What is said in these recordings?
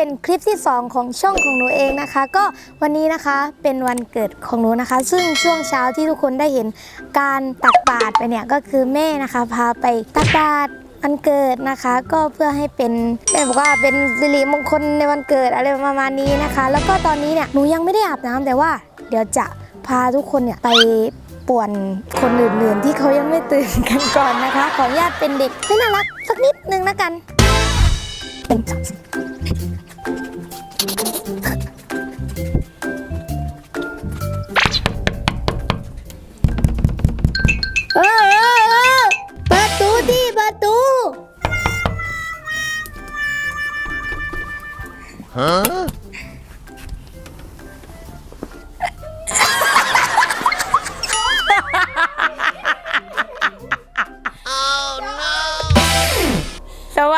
เป็นคลิปที่ 2 ของช่องของหนูเองนะคะ ก็วันนี้นะคะเป็นวันเกิดของหนูนะคะ ซึ่งช่วงเช้าที่ทุกคนได้เห็นการตักบาตรไปเนี่ยก็คือแม่นะคะพาไปตักบาตรวันเกิดนะคะก็เพื่อให้เป็นแม่บอกว่าเป็นสิริมงคลในวันเกิดอะไรประมาณนี้นะคะ แล้วก็ตอนนี้เนี่ยหนูยังไม่ได้อาบน้ำแต่ว่า เดี๋ยวจะพาทุกคนเนี่ยไปป่วนคนอื่นๆ ที่เขายังไม่ตื่นกันก่อนนะคะ ขออนุญาตเป็นเด็กไม่น่ารักสักนิดนึงนะกันหนึ่งสอง สว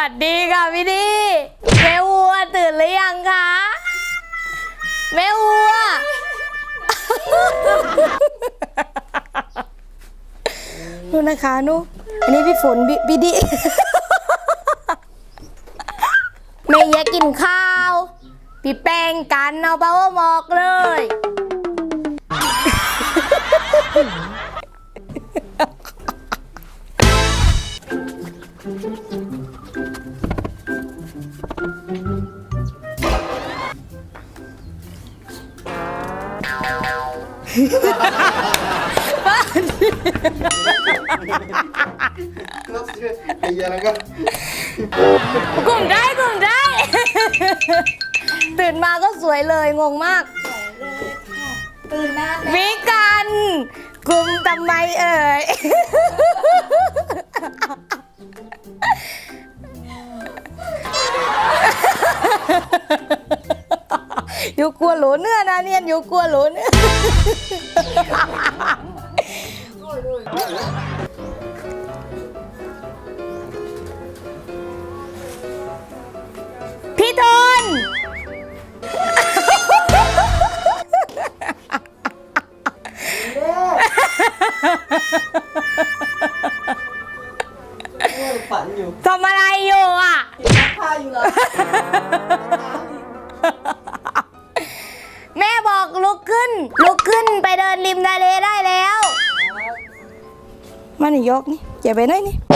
ัสดีค่ะพี่ดีแม่วัวตื่นหรือยังคะแม่วัว นู่นนะคะนู่นอันนี้พี่ฝนพี่พี่ดีแม่อยากกินข้าว พี่แป้ งกันเอาเปาหมอกเลยไอ้เหี้ยแล้วก็กลุ่มได้กลุ่มได้ ตื่นมาก็สวยเลยงงมากตื่นนานวิกันกลุ่มทำไมเอ่ย อยู่กลัวหลูเนื้อนะเนี่ยอยู่กลัวหลูเนื้อ ยกนี่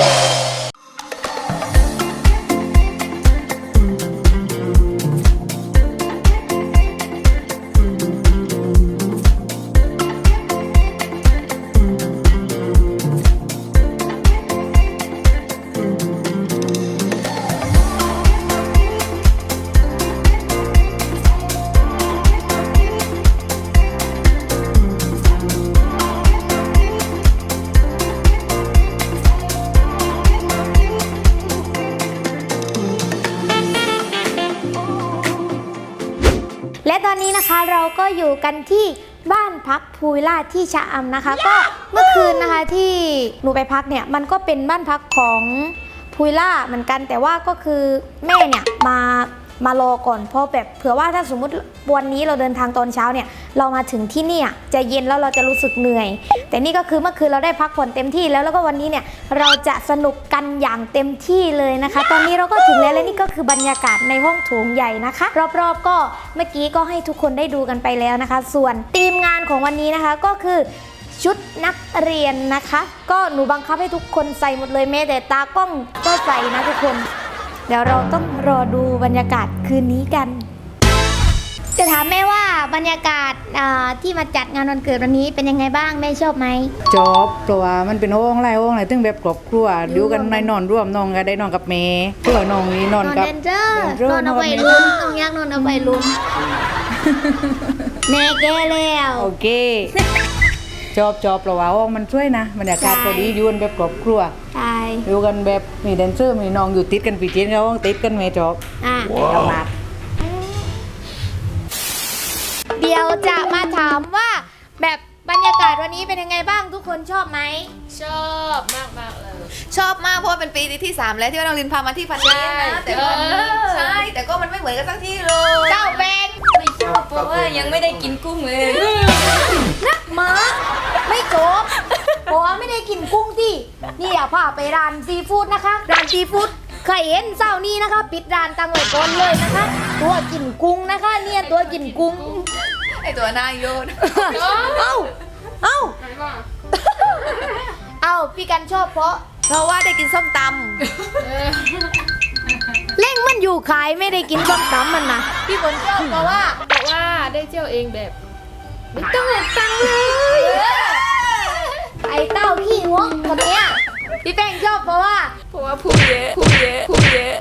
อยู่กันที่บ้านพักภูวิลล่าที่ชะอำนะคะ ก็เมื่อคืนนะคะที่หนูไปพักเนี่ยมันก็เป็นบ้านพักของภูวิลล่าเหมือนกัน แต่ว่าก็คือแม่เนี่ยมา มารอก่อนเพราะแบบเผื่อว่าถ้าสมมุติวันนี้เราเดินทางตอนเช้าเนี่ยเรามาถึงที่เนี่ยจะเย็นแล้วเราจะรู้สึกเหนื่อย แต่นี่ก็คือเมื่อคืนเราได้พักผ่อนเต็มที่แล้วแล้วก็วันนี้เนี่ยเราจะสนุกกันอย่างเต็มที่เลยนะคะ ตอนนี้เราก็ถึงแล้วและนี่ก็คือบรรยากาศในห้องโถงใหญ่นะคะ รอบๆก็เมื่อกี้ก็ให้ทุกคนได้ดูกันไปแล้วนะคะ ส่วนทีมงานของวันนี้นะคะก็คือชุดนักเรียนนะคะ ก็หนูบังคับให้ทุกคนใส่หมดเลยแม้แต่ตากล้องก็ใส่นะทุกคน เดี๋ยวเราต้องรอดูบรรยากาศคืนนี้กัน จะถามแม่ว่าบรรยากาศอ่าที่มาจัดงานวันเกิดวันนี้เป็นยังไงบ้างแม่ชอบไหมจบเพราะว่ามันเป็นห้องไรห้องไรถึงแบบครอบครัวอยู่กันในนอนร่วมนอนกันได้นอนกับเมย์เพื่อน้องนี่นอนกับเดนเจอร์เดนเจอร์นอนเอาไปนอนลุ้นต้องยักนอนเอาไปลุ้นแม่แก้แล้ว โอเค จบจบเพราะว่าห้องมันช่วยนะบรรยากาศใช่พอดีอยู่กันแบบครอบครัวใช่อยู่กันแบบมีแดนเซอร์มีน้องอยู่ติดกันปีเจนเขาห้องติดกันเมย์จบอะเอามาเดี๋ยวจะมาถามว่าแบบ บรรยากาศวันนี้เป็นยังไงบ้างทุกคนชอบไหม ชอบมากมากๆเลย ชอบมากเพราะว่าเป็นปีที่สามแล้วที่ว่าน้องลินพามาที่พันนี้นะแต่ว่าเออ ใช่ แต่ก็มันไม่เหมือนกันสักที่เลยเจ้าเป็นไม่ชอบเพราะว่ายังไม่ได้กินกุ้งเลยนักหมาไม่จบเพราะว่าไม่ได้กินกุ้งที่นี่อย่าพาไปร้านซีฟู้ดนะคะร้านซีฟู้ดเคยเห็นเศร้านี้นะคะ ปิดร้านตังไว้ก่อนเลยนะคะ ตัวกินกุ้งนะคะ เนี่ยตัวกินกุ้ง ไอตัวหน้าโยนเอ้า เอ้า เอ้า พี่กันชอบเพราะ เพราะว่าได้กินส้มตเล่งมันอยู่ขายไม่ได้กินส้มตำมันนะพี่ฝนชอบเพราะว่าบอกว่าได้เที่ยวเองแบบไม่ต้องหกตังค์เลย ไอ้เต้าขี้งกคนเนี้ย พี่แป้งชอบเพราะว่า เพราะว่าพูดเยอะพูดเยอะพูดเยอะ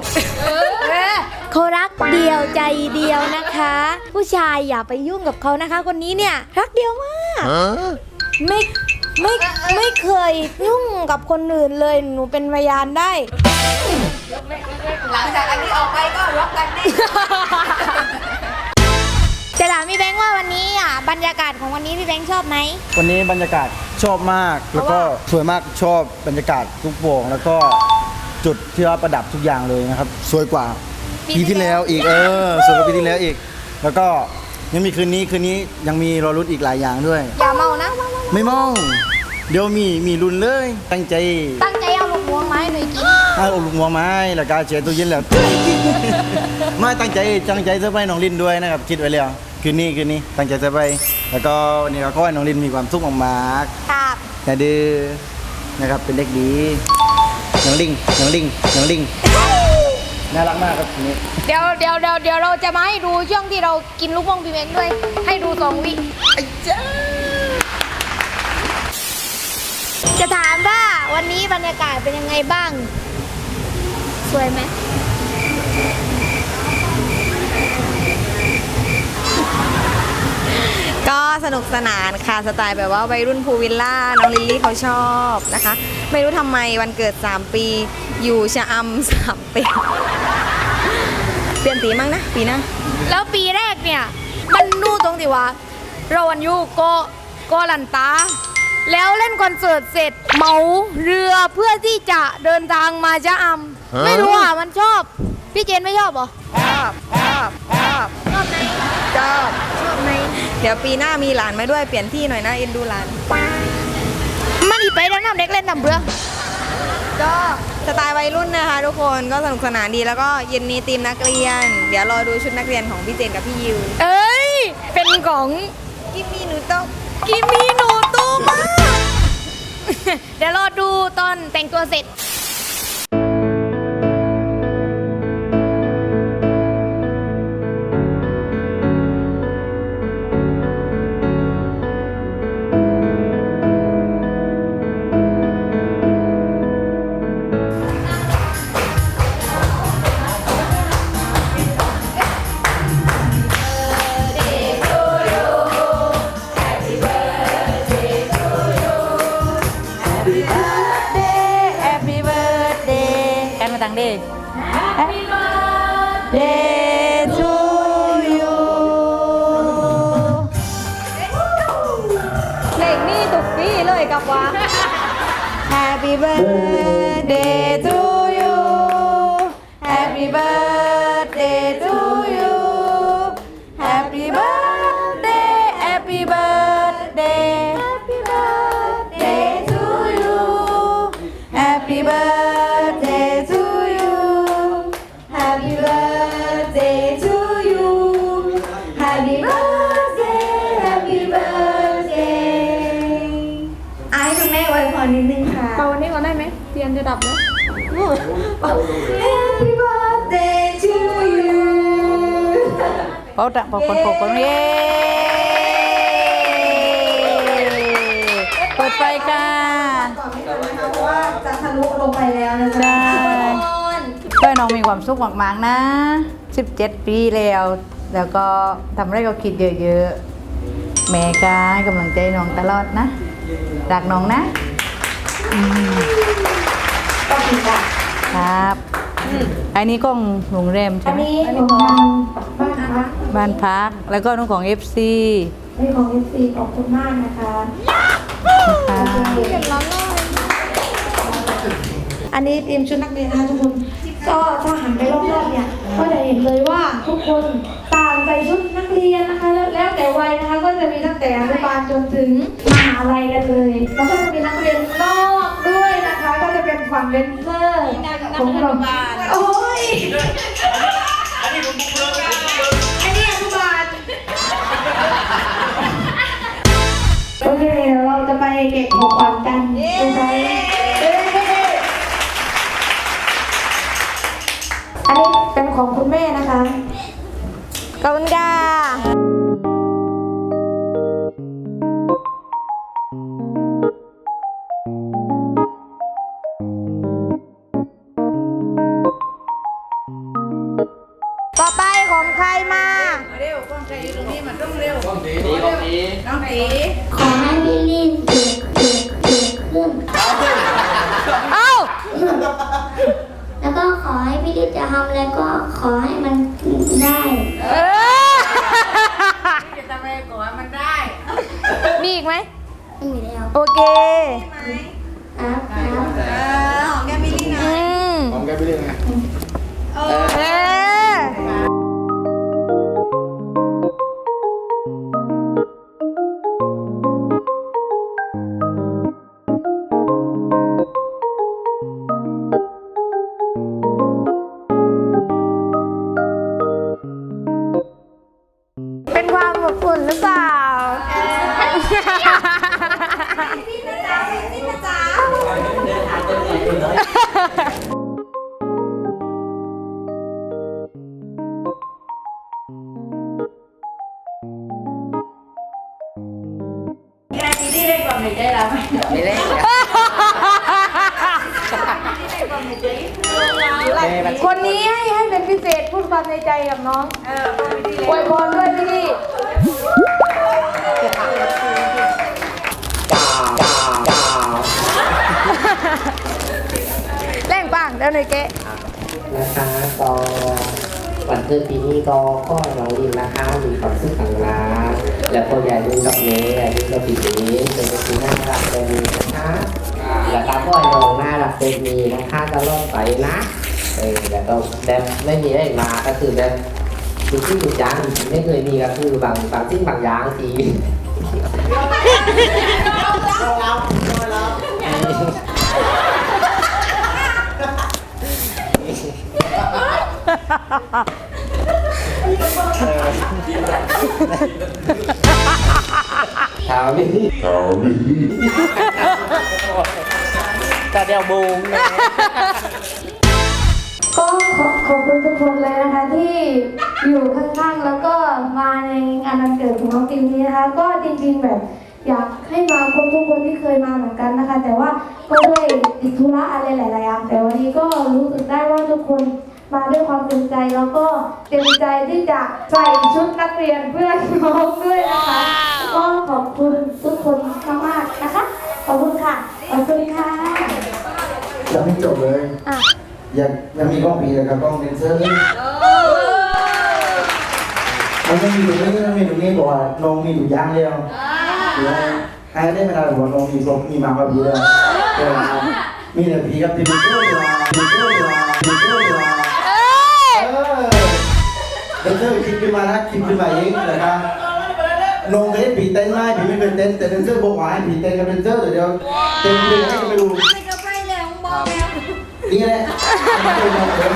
เขารักเดียวใจเดียวนะคะ ผู้ชายอย่าไปยุ่งกับเขานะคะ คนนี้เนี่ยรักเดียวมากไม่ไม่ไม่เคยยุ่งกับคนอื่นเลยหนูเป็นพยานได้ำหลังจากอันนี้ออกไปก็ร็อกกันนี่จะถามพี่แบงค์ว่าวันนี้อะบรรยากาศของวันนี้พี่แบงค์ชอบไหมวันนี้บรรยากาศ ชอบมาก แล้วก็สวยมากชอบบรรยากาศทุกวงแล้วก็จุดที่ว่าประดับทุกอย่างเลยนะครับ สวยกว่าปีปีที่ที่แล้แล้ววอีกเออสวยกว่าปีที่แล้วอีก แล้วก็ยังมีคืนนี้คืนนี้ยังมีรอรุ้นอีกหลายอย่างด้วย อย่าเมานะเมาเมาไม่เมองเดี๋ยวมีมีรุนเลย ตั้งใจ ตั้งใจเอาลูกม่วงไมาให้หน่อยกินให้อบลูกมัวไม้แล้วก็เชียร์ตู้เย็นแล้วไม่ตั้งใจตั้งใจจะไปน้องลินด้วยนะครับคิดไว้แล้ว คืนนี้คืนนี้ตั้งใจจะไป แล้วก็วันนี้เราก็ให้น้องลินมีความสุขมากครับๆอย่าดื้อนะครับเป็นเด็กดีน้องลิงน้องลิงน้องลิงน่ารักมากครับทีนี้เดี๋ยวเดี๋ยวเดี๋ยวเดี๋ยวเราจะมาให้ดูช่วงที่เรากินลูกม่วงพี่แบงค์ด้วย ให้ดูสองวิจะถามว่าวันนี้บรรยากาศเป็นยังไงบ้าง สวยไหม ก็สนุกสนานค่ะสไตล์แบบว่าวัยรุ่นภูวิลล่าน้องลิลลี่เขาชอบนะคะ ไม่รู้ทำไมวันเกิด 3 ปี อยู่ชะอำสามปีเปลี่ยนตีมั้งนะ ปีหน้าแล้วปีแรกเนี่ย มันดูตรงที่ว่า เราวันอยู่โกโกลันตา แล้วเล่นคอนเสิร์ตเสร็จเหมาเรือเพื่อที่จะเดินทางมาชะอำไม่รู้อะมันชอบ พี่เจนไม่ชอบเหรอชอบชอบชอบชอบไหม ชอบชอบไหมเดี๋ยวปีหน้ามีหลานมาด้วยเปลี่ยนที่หน่อยนะเอ็นดูหลานมันอีไปแล้วน้ำเด็กเล่นน้ำเบื่อก็สไตล์วัยรุ่นนะคะทุกคนก็สนุกสนานดีแล้วก็เย็นนี้ทีมนักเรียน เดี๋ยวรอดูชุดนักเรียนของพี่เจนกับพี่ยิว เอ้ย เป็นของกิมมี่หนูต้องกิมมี่หนูตู้มากเดี๋ยวรอดูตอนแต่งตัวเสร็จ birthday to ยนจะดับแล้ว Happy birthday to you เป่าตะเป่าคนเป่าคนเย้เปิดไฟค่ะเพราะว่าจะทะลุลงไปแล้วนะใช่จ๊ะก็น้องมีความสุขมากๆนะ 17 ปีแล้ว แล้วก็ทำอะไรก็คิดเยอะๆ แม่ก็ให้กำลังใจน้องตลอดนะ รักน้องนะ อืมครับอันนี้กล้องโรงแรมใช่อันไหมนี้ของทางบ้านพักบ้านพัก แล้วก็น้องของ FC เป็นของเอฟซีขอบคุณมากนะคะค่ะอันนี้เตรียมชุดนักเรียนนะคะทุกคนก็ถ้าหันไปรอบๆเนี่ยก็จะเห็นเลยว่าทุกคนต่างใส่ชุดนักเรียนนะคะแล้วแล้วแต่วัยนะคะก็จะมีตั้งแต่อนุบาลจนถึงมหาลัยกันเลยแล้วก็จะมีนักเรียนนอกด้วย เป็นฝั่งเลนเซอร์ของเราโอ้ย อันนี้ผมบุกเบิกอันนี้อนุบาลโอเคเดี๋ยวเราจะไปเก็บของขวัญกันใช่ไหมเอ้ยอันนี้เป็นของคุณแม่นะคะขอบคุณค่ะ ทำอะไรก็ขอให้มันได้เออจะทำอะไรก่อนมันได้มีอีกไหมไม่มีแล้วโอเคครับครับเออของแกมิลลี่นะอืมของแกไปเรื่องไงเออ ได้ความในใจเราไหมไม่ได้คนนี้ให้ให้เป็นพิเศษพูดความในใจกับน้องเออต้องไปที่อวยพรด้วยพี่ลี่แรงปังเดี๋ยวหน่อยเกะนะคะก็วันเกิดปีนี้ก็ข้อน้องดินนะคะมีความสุขต่างนะแล้วก็อย่าลืมกับเมย์อย่าลืมกับปีนี้เป็นปีน่ารักเป็นนะคะแล้วก็พ่อน้องน่ารักเป็นมีนะคะตลอดไปนะเออแล้วก็แบบไม่มีอะไรมาก็คือแบบทุกที่ทุกอย่างที่ไม่เคยมีก็คือบางบางสิ่งบางอย่างที่ ถามนี่ถามนี่ตาเดียวบุงนะก็ขอขอบคุณทุกคนเลยนะคะ ที่อยู่ข้างๆแล้วก็มาในงานวันเกิดของน้องปีนี้นะคะ ก็จริงๆแบบอยากให้มาครบทุกคนที่เคยมาเหมือนกันนะคะ แต่ว่าก็ด้วยติดธุระอะไรหลายๆอย่างแต่วันนี้ก็รู้สึกได้ว่าทุกคน มาด้วยความเต็มใจแล้วก็เต็มใจที่จะใส่ชุดนักเรียนเพื่อนน้องด้วยนะคะก็ขอบคุณทุกคนมากๆนะคะ ขอบคุณค่ะขอบคุณค่ะยังไม่จบเลยอะยังยังมีกล้องปีแล้วกับกล้องเลนเซอร์มันไม่มีตรงนี้มันมีตรงนี้บอกว่าน้องมีอยู่ย่างเดียวเดี๋ยวให้ได้ไม่ได้บอกว่าน้องมีครบมีมาแบบนี้เลยเออมีแต่ผีกับที่มีเจ้าเวลามีเจ้าเวลามีเจ้าเวลาเอ้ยเออ เลนเซอร์คิดขึ้นมานะคิดขึ้นมาเองนะครับน้องเคยผีเต้นไหมผีไม่เป็นเต้นแต่เลนเซอร์บอกว่าให้ผีเต้นกับเลนเซอร์เดี๋ยวเต้นเพลงให้ไม่รู้ไปก็ไปแล้วบอกแล้วนี่แหละไม่เคยมองเลย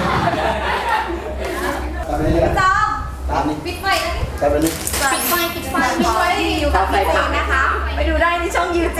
ตามนี้เลยจอมตามนี้ปิดไฟนะตามนี้ปิดไฟปิดไฟปิดไฟอยู่กับพี่เจนะคะ ไปดูได้ในช่องยูเจ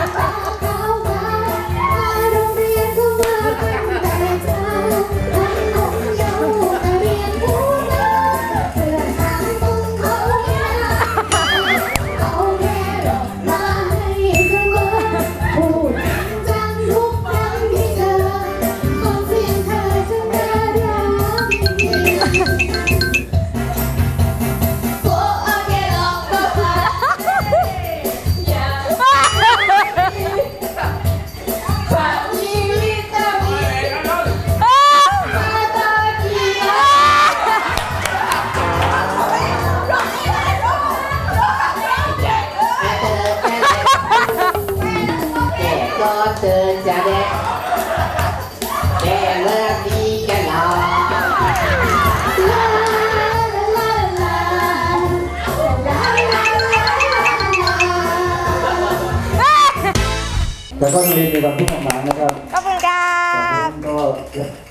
แล้วก็โรงเรียนมีความทุกข์มากๆนะครับขอบคุณครับก็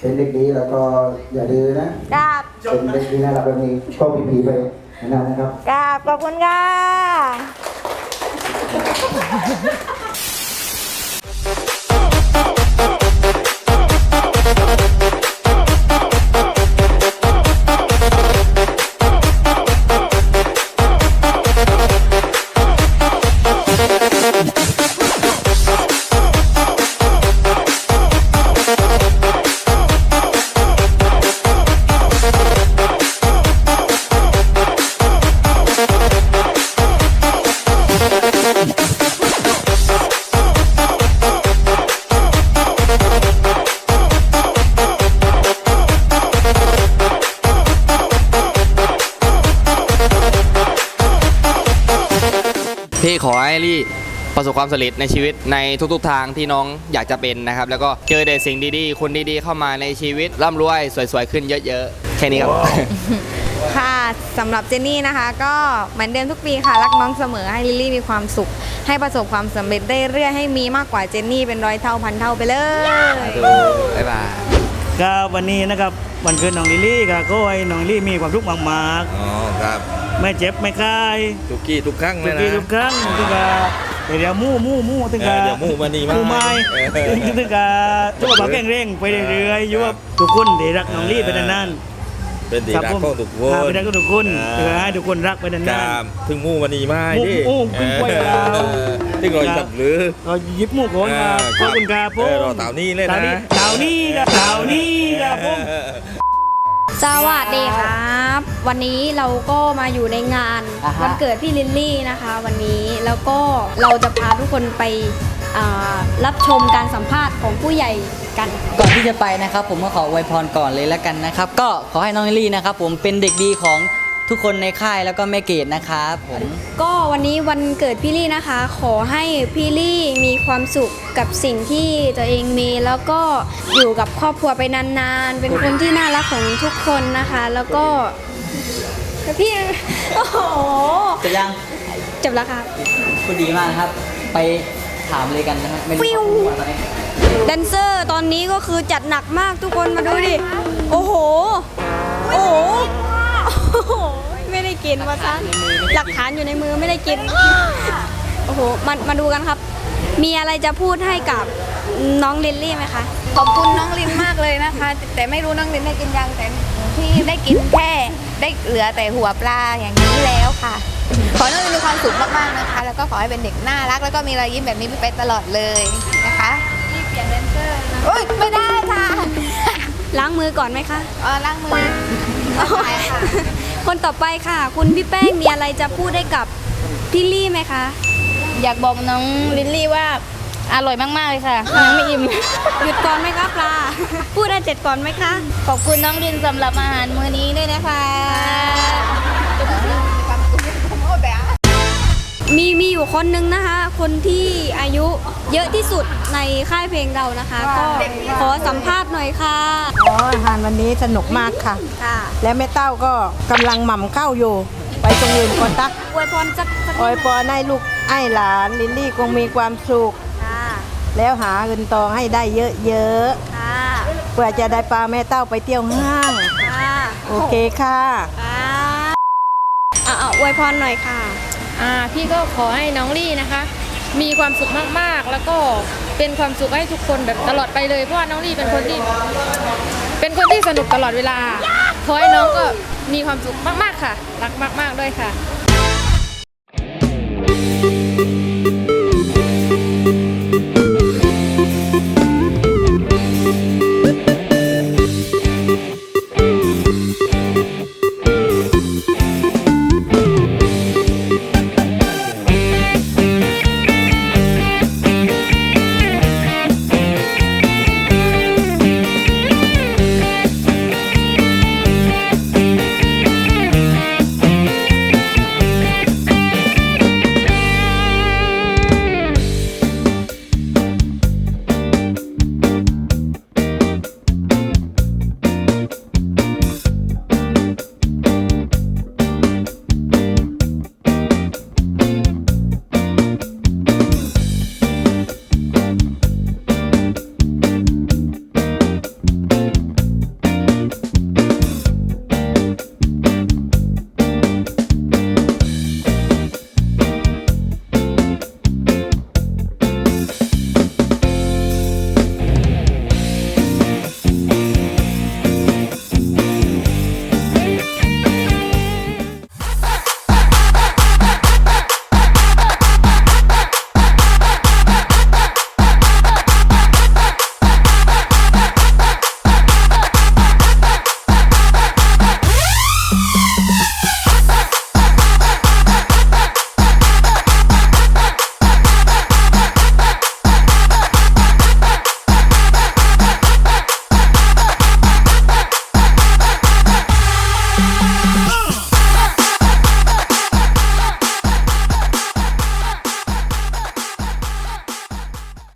เป็นเด็กดีแล้วก็อย่าดื้อนะครับเป็นเด็กดีนะเราแบบนี้ก็ผีๆไปนานๆนะครับครับขอบคุณค่ะ ความสำเร็จในชีวิตในทุกๆทางที่น้องอยากจะเป็นนะครับ แล้วก็เจอแต่สิ่งดีๆ คนดีๆ เข้ามาในชีวิตร่ำรวยสวยๆขึ้นเยอะๆ แค่นี้ครับ ค่ะสำหรับเจนนี่นะคะ ก็เหมือนเดิมทุกปีค่ะ รักน้องเสมอให้ลิลลี่มีความสุข ให้ประสบความสำเร็จได้เรื่อยๆให้มีมากกว่าเจนนี่เป็นร้อยเท่าพันเท่าไปเลย บ๊ายบาย ครับวันนี้นะครับวันเกิดน้องลิลลี่ครับก็ให้น้องลิลลี่มีความทุกข์มากอ๋อครับ ๆไม่เจ็บไม่คายทุกกี้ทุกครั้งทุเลกยทีนะทุกครั้ง ถึงกับเดี๋ยวมู่มู่มู่ถึงเอกัอบเดี๋ยวหมู่มานี่มามู่ไม้เออถึงถึงกับตัวแบบแข็งเร่งไปเรื่อยๆอยู่ว่าทุกคนเดี๋ยวรักน้องลิลลี่ไปนานเป็นดีๆครับรักผมของทุกคอ่านเป็นรักของทุกคนอ่าถึงให้ทุกคนรักไปคนานรับถึงหมู่มานี่มาดิหมู่หมู่ขึ้นกล้วยเราเออถึงรอยจับหรือๆก็ยิบมู่ก่อนครับอ่าขอบคุณครับผเอมอรอเต่านี่เลยนะ เต่านี้เต่านี้ครับเต่านี้ครับผม เออ สวัสดีครับ วันนี้เราก็มาอยู่ในงานอ่าฮะ วันเกิดพี่ลิลลี่นะคะ วันนี้แล้วก็เราจะพาทุกคนไปอ่ารับชมการสัมภาษณ์ของผู้ใหญ่กัน ก่อนที่จะไปนะครับผมก็ขออวยพรก่อนเลยแล้วกันนะครับ ก็ขอให้น้องลิลลี่นะครับผมเป็นเด็กดีของ ทุกคนในค่ายแล้วก็แม่เกดนะครับผมก็วันนี้วันเกิดพี่ลี่นะคะ ขอให้พี่ลี่มีความสุขกับสิ่งที่ตัวเองมี แล้วก็อยู่กับครอบครัวไปนานๆ เป็นคนที่น่ารักของทุกคนนะคะ แล้วก็พี่โอ้โหจะยังจบแล้วครับคุณดีมากนะครับ ไปถามเลยกันนะครับไม่รู้ฟิวว่าตอนนี้แดนเซอร์ตอนนี้ก็คือจัดหนักมากทุกคนมาดูดิ โอ้โห โอ้โหโอ้โหไม่ได้ กินว่าซะหลักฐานอยู่ในมือไม่ได้กิน โอ้โหมามาดูกันครับ มีอะไรจะพูดให้กับน้องลิลลี่ไหมคะ ขอบคุณน้องลินมากเลยนะคะ แต่ไม่รู้น้องลินได้กินยังแต่พี่ได้กินแค่ได้เหลือแต่หัวปลาอย่างนี้แล้วค่ะ ขอให้น้องลินมีความสุขมากๆนะคะ แล้วก็ขอให้เป็นเด็กน่ารัก แล้วก็มีรอยยิ้มแบบนี้ไปตลอดเลยนะคะรีบเปลี่ยนแดนเซอร์นะอุ้ยไม่ได้ค่ะ ล้างมือก่อนไหมคะ เออล้างมือไม่เป็นไรค่ะ คนต่อไปค่ะ คุณพี่แป้งมีอะไรจะพูดให้กับพี่ลี่ไหมคะ อยากบอกน้องลิลลี่ว่าอร่อยมาก ๆ เลยค่ะยังไม่อิ่ม หยุดก่อนไหมคะปลา พูดได้เจ็ดก่อนไหมคะ ขอบคุณน้องลินสำหรับอาหารมื้อนี้ด้วยนะคะ มีมีอยู่คนนึงนะคะ คนที่อายุเยอะที่สุดในค่ายเพลงเรานะคะ ก็ขอสัมภาษณ์หน่อยค่ะอ๋ออาหารวันนี้สนุกมากค่ะ ค่ะ และแม่เต้าก็กำลังหม่ำข้าวอยู่ ไปตรงอื่นก่อนตักอวยพรสักสักออยปอนให้ลูกไอ้หลานลิลลี่คงมีความสุข ค่ะ แล้วหาเงินทองให้ได้เยอะค่ะ ๆเพื่อจะได้ปลาแม่เต้าไปเที่ยวห้าง ค่ะ โอเคค่ะ ค่ะอะอะ อวยพรหน่อยค่ะ อ่าพี่ก็ขอให้น้องลี่นะคะ มีความสุขมากๆ แล้วก็เป็นความสุขให้ทุกคนแบบตลอดไปเลยเพราะว่าน้องลี่เป็นคนที่ เป็นคนที่สนุกตลอดเวลาขอให้น้องก็มีความสุขมากๆค่ะ รักมาก ๆ ด้วยค่ะ